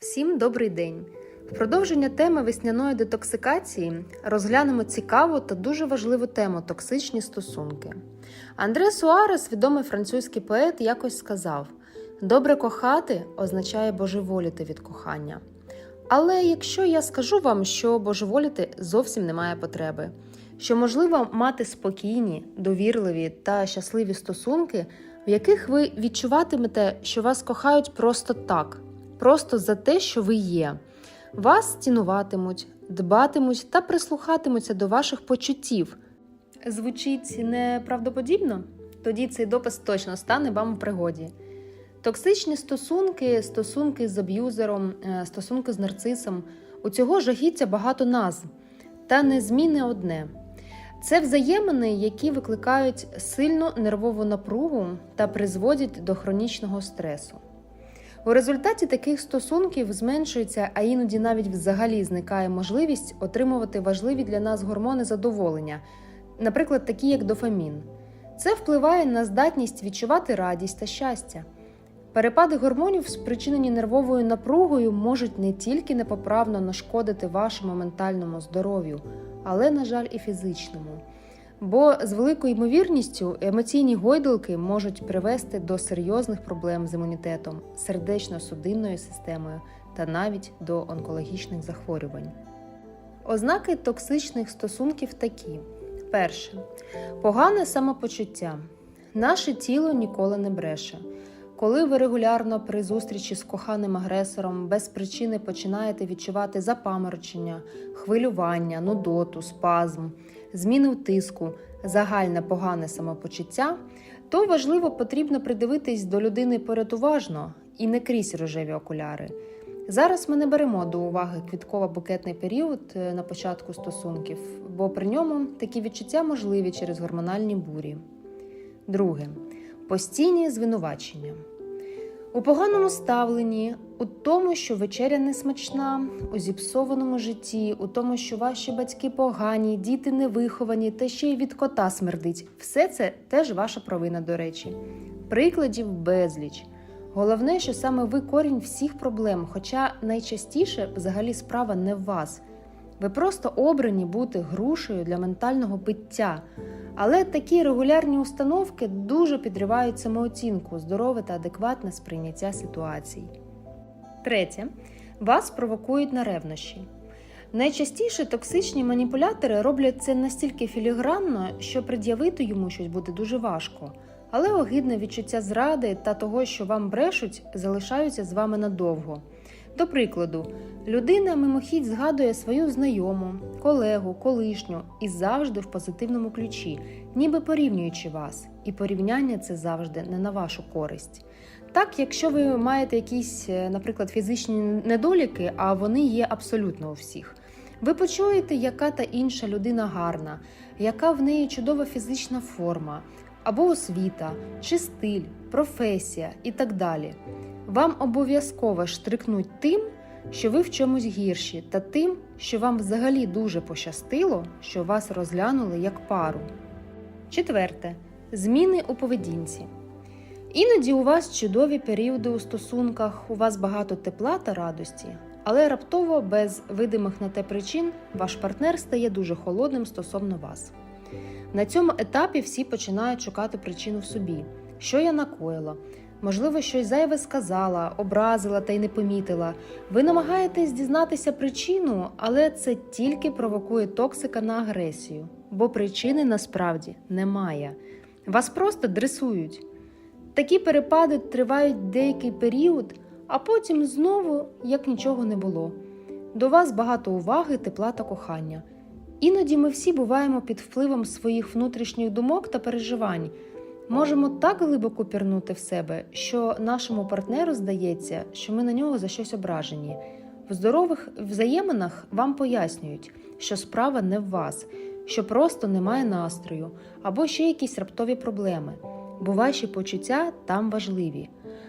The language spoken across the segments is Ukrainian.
Всім добрий день! В продовження теми весняної детоксикації розглянемо цікаву та дуже важливу тему токсичні стосунки. Андре Суарес, відомий французький поет, якось сказав: добре кохати означає божеволіти від кохання. Але якщо я скажу вам, що божеволіти зовсім немає потреби, що можливо мати спокійні, довірливі та щасливі стосунки, в яких ви відчуватимете, що вас кохають просто так, просто за те, що ви є. Вас цінуватимуть, дбатимуть та прислухатимуться до ваших почуттів. Звучить неправдоподібно? Тоді цей допис точно стане вам у пригоді. Токсичні стосунки, стосунки з аб'юзером, е, стосунки з нарцисом у цього жахіття багато назв, та незмінне одне. Це взаємини, які викликають сильну нервову напругу та призводять до хронічного стресу. У результаті таких стосунків зменшується, а іноді навіть взагалі зникає можливість отримувати важливі для нас гормони задоволення, наприклад, такі як дофамін. Це впливає на здатність відчувати радість та щастя. Перепади гормонів, спричинені нервовою напругою, можуть не тільки непоправно нашкодити вашому ментальному здоров'ю, але, на жаль, і фізичному. Бо з великою ймовірністю емоційні гойдалки можуть привести до серйозних проблем з імунітетом, сердечно-судинною системою та навіть до онкологічних захворювань. Ознаки токсичних стосунків такі: перше погане самопочуття. Наше тіло ніколи не бреше. Коли ви регулярно при зустрічі з коханим агресором без причини починаєте відчувати запаморочення, хвилювання, нудоту, спазм, зміни в тиску, загальне погане самопочуття, то важливо потрібно придивитись до людини порятуважно і не крізь рожеві окуляри. Зараз ми не беремо до уваги квітково-букетний період е, на початку стосунків, бо при ньому такі відчуття можливі через гормональні бурі. Друге постійні звинувачення. У поганому ставленні, у тому, що вечеря не смачна, у зіпсованому житті, у тому, що ваші батьки погані, діти невиховані та ще й від кота смердить. Все це теж ваша провина, до речі. Прикладів безліч. Головне, що саме ви корінь всіх проблем, хоча найчастіше взагалі справа не в вас. Ви просто обрані бути грушею для ментального пиття. Але такі регулярні установки дуже підривають самооцінку, здорове та адекватне сприйняття ситуацій. Третє. Вас провокують на ревнощі. Найчастіше токсичні маніпулятори роблять це настільки філігранно, що пред'явити йому щось буде дуже важко. Але огидне відчуття зради та того, що вам брешуть, залишаються з вами надовго. До прикладу, людина мимохідь згадує свою знайому, колегу, колишню і завжди в позитивному ключі, ніби порівнюючи вас, і порівняння це завжди не на вашу користь. Так, якщо ви маєте якісь, е, наприклад, фізичні недоліки, а вони є абсолютно у всіх, ви почуєте, яка та інша людина гарна, яка в неї чудова фізична форма, або освіта, чи стиль, професія і так далі. Вам обов'язково штрикнуть тим, що ви в чомусь гірші, та тим, що вам взагалі дуже пощастило, що вас розглянули як пару. Четверте. Зміни у поведінці. Іноді у вас чудові періоди у стосунках, у вас багато тепла та радості, але раптово, без видимих на те причин, ваш партнер стає дуже холодним стосовно вас. На цьому етапі всі починають шукати причину в собі, що я накоїла. Можливо, щось зайве сказала, образила та й не помітила. Ви намагаєтесь дізнатися причину, але це тільки провокує токсика на агресію, бо причини насправді немає. Вас просто дресують. Такі перепади тривають деякий період, а потім знову як нічого не було. До вас багато уваги, тепла та кохання. Іноді ми всі буваємо під впливом своїх внутрішніх думок та переживань. Можемо так глибоко пірнути в себе, що нашому партнеру здається, що ми на нього за щось ображені. В здорових взаєминах вам пояснюють, що справа не в вас, що просто немає настрою або ще якісь раптові проблеми, бо ваші почуття там важливі.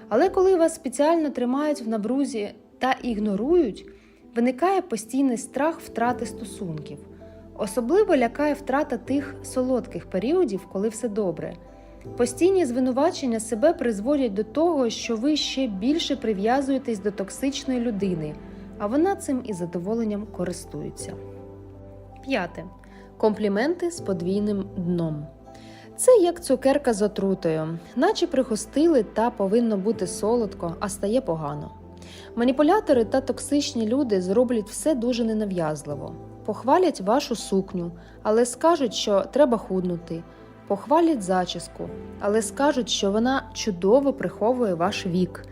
Але коли вас спеціально тримають в набрузі та ігнорують, виникає постійний страх втрати стосунків. Особливо лякає втрата тих солодких періодів, коли все добре. Постійні звинувачення себе призводять до того, що ви ще більше прив'язуєтесь до токсичної людини, а вона цим із задоволенням користується. П'яте. Компліменти з подвійним дном. Це як цукерка з отрутою, наче пригостили та повинно бути солодко, а стає погано. Маніпулятори та токсичні люди зроблять все дуже ненав'язливо. Похвалять вашу сукню, але скажуть, що треба худнути. Похвалять зачіску, але скажуть, що вона чудово приховує ваш вік.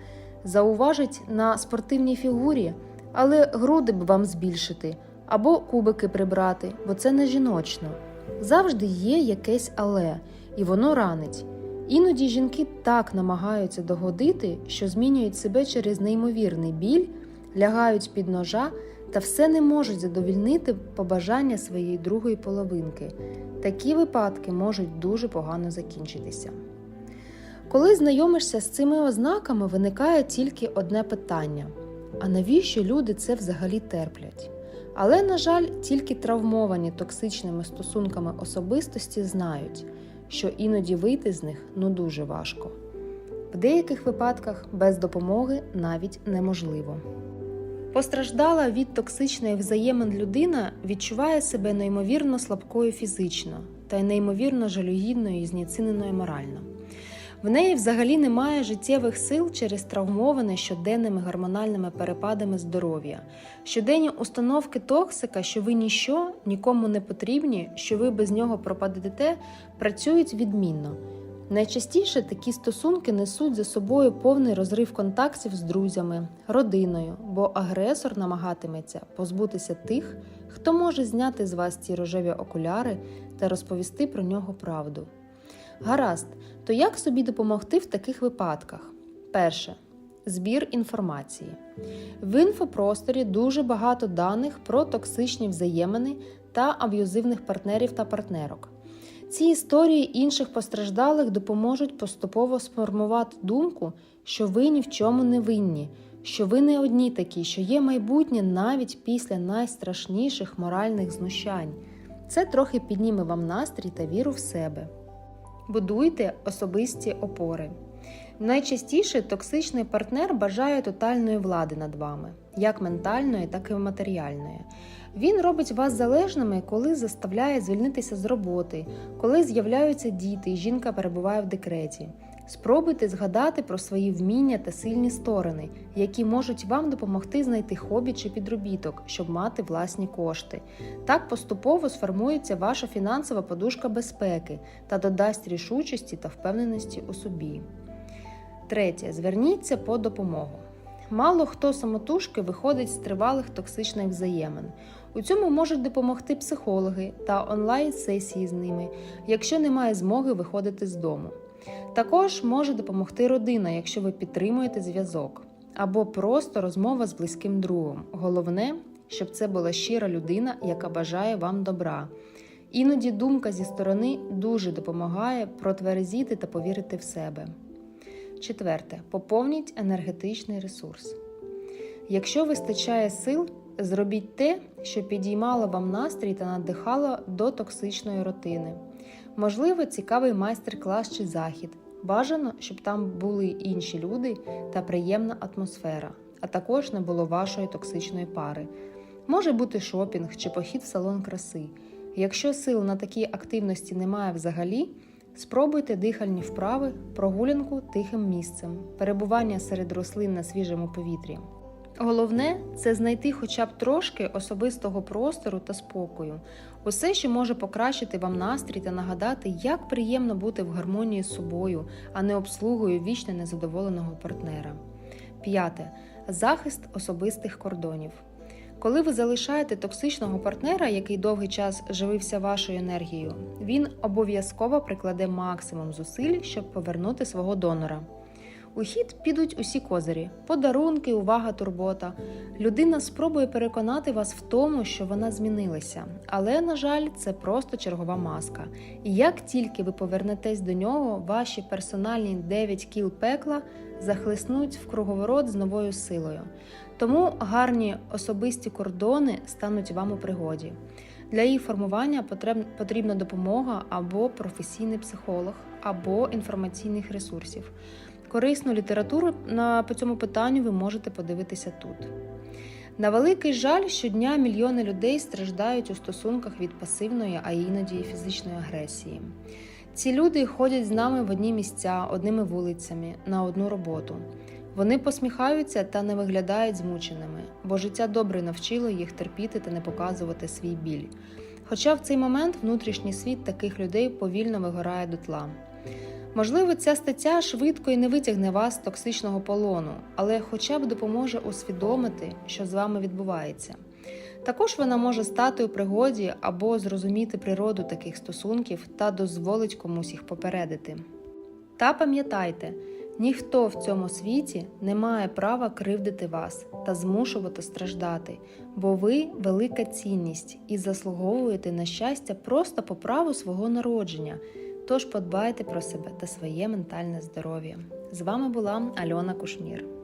Зауважить на спортивній фігурі, але груди б вам збільшити або кубики прибрати, бо це не жіночно. Завжди є якесь але, і воно ранить. Іноді жінки так намагаються догодити, що змінюють себе через неймовірний біль, лягають під ножа та все не можуть задовільнити побажання своєї другої половинки. Такі випадки можуть дуже погано закінчитися. Коли знайомишся з цими ознаками, виникає тільки одне питання: а навіщо люди це взагалі терплять? Але, на жаль, тільки травмовані токсичними стосунками особистості знають, що іноді вийти з них ну дуже важко. В деяких випадках без допомоги навіть неможливо. Постраждала від токсичної взаємин людина відчуває себе неймовірно слабкою фізично та й неймовірно жалюгідною і зніціненою морально. В неї взагалі немає життєвих сил через травмоване щоденними гормональними перепадами здоров'я, щоденні установки токсика, що ви ніщо нікому не потрібні, що ви без нього пропадете, працюють відмінно. Найчастіше такі стосунки несуть за собою повний розрив контактів з друзями, родиною, бо агресор намагатиметься позбутися тих, хто може зняти з вас ці рожеві окуляри та розповісти про нього правду. Гаразд, то як собі допомогти в таких випадках? Перше. Збір інформації. В інфопросторі дуже багато даних про токсичні взаємини та аб'юзивних партнерів та партнерок. Ці історії інших постраждалих допоможуть поступово сформувати думку, що ви ні в чому не винні, що ви не одні такі, що є майбутнє навіть після найстрашніших моральних знущань. Це трохи підніме вам настрій та віру в себе. Будуйте особисті опори. Найчастіше токсичний партнер бажає тотальної влади над вами, як ментальної, так і матеріальної. Він робить вас залежними, коли заставляє звільнитися з роботи, коли з'являються діти і жінка перебуває в декреті. Спробуйте згадати про свої вміння та сильні сторони, які можуть вам допомогти знайти хобі чи підробіток, щоб мати власні кошти. Так поступово сформується ваша фінансова подушка безпеки та додасть рішучості та впевненості у собі. Третє. Зверніться по допомогу. Мало хто самотужки виходить з тривалих токсичних взаємин. У цьому можуть допомогти психологи та онлайн-сесії з ними, якщо немає змоги виходити з дому. Також може допомогти родина, якщо ви підтримуєте зв'язок, або просто розмова з близьким другом. Головне, щоб це була щира людина, яка бажає вам добра. Іноді думка зі сторони дуже допомагає протверезіти та повірити в себе. Четверте. Поповніть енергетичний ресурс. Якщо вистачає сил, зробіть те, що підіймало вам настрій та надихало до токсичної рутини. Можливо, цікавий майстер-клас чи захід. Бажано, щоб там були інші люди та приємна атмосфера, а також не було вашої токсичної пари. Може бути шопінг чи похід в салон краси. Якщо сил на такі активності немає взагалі, спробуйте дихальні вправи, прогулянку тихим місцем, перебування серед рослин на свіжому повітрі. Головне це знайти хоча б трошки особистого простору та спокою, усе, що може покращити вам настрій та нагадати, як приємно бути в гармонії з собою, а не обслугою вічно незадоволеного партнера. П'яте захист особистих кордонів. Коли ви залишаєте токсичного партнера, який довгий час живився вашою енергією, він обов'язково прикладе максимум зусиль, щоб повернути свого донора. У хід підуть усі козирі, подарунки, увага, турбота. Людина спробує переконати вас в тому, що вона змінилася, але, на жаль, це просто чергова маска. І як тільки ви повернетесь до нього, ваші персональні 9 кіл пекла захлеснуть в круговорот з новою силою. Тому гарні особисті кордони стануть вам у пригоді. Для їх формування потрібна допомога або професійний психолог. або інформаційних ресурсів. Корисну літературу на по цьому питанню ви можете подивитися тут. На великий жаль, щодня мільйони людей страждають у стосунках від пасивної, а іноді і фізичної агресії. Ці люди ходять з нами в одні місця, одними вулицями, на одну роботу. Вони посміхаються та не виглядають змученими, бо життя добре навчило їх терпіти та не показувати свій біль. Хоча в цей момент внутрішній світ таких людей повільно вигорає до тла. Можливо, ця стаття швидко і не витягне вас з токсичного полону, але хоча б допоможе усвідомити, що з вами відбувається. Також вона може стати у пригоді або зрозуміти природу таких стосунків та дозволить комусь їх попередити. Та пам'ятайте, ніхто в цьому світі не має права кривдити вас та змушувати страждати, бо ви велика цінність і заслуговуєте на щастя просто по праву свого народження. Тож подбайте про себе та своє ментальне здоров'я. З вами була Альона Кушнір.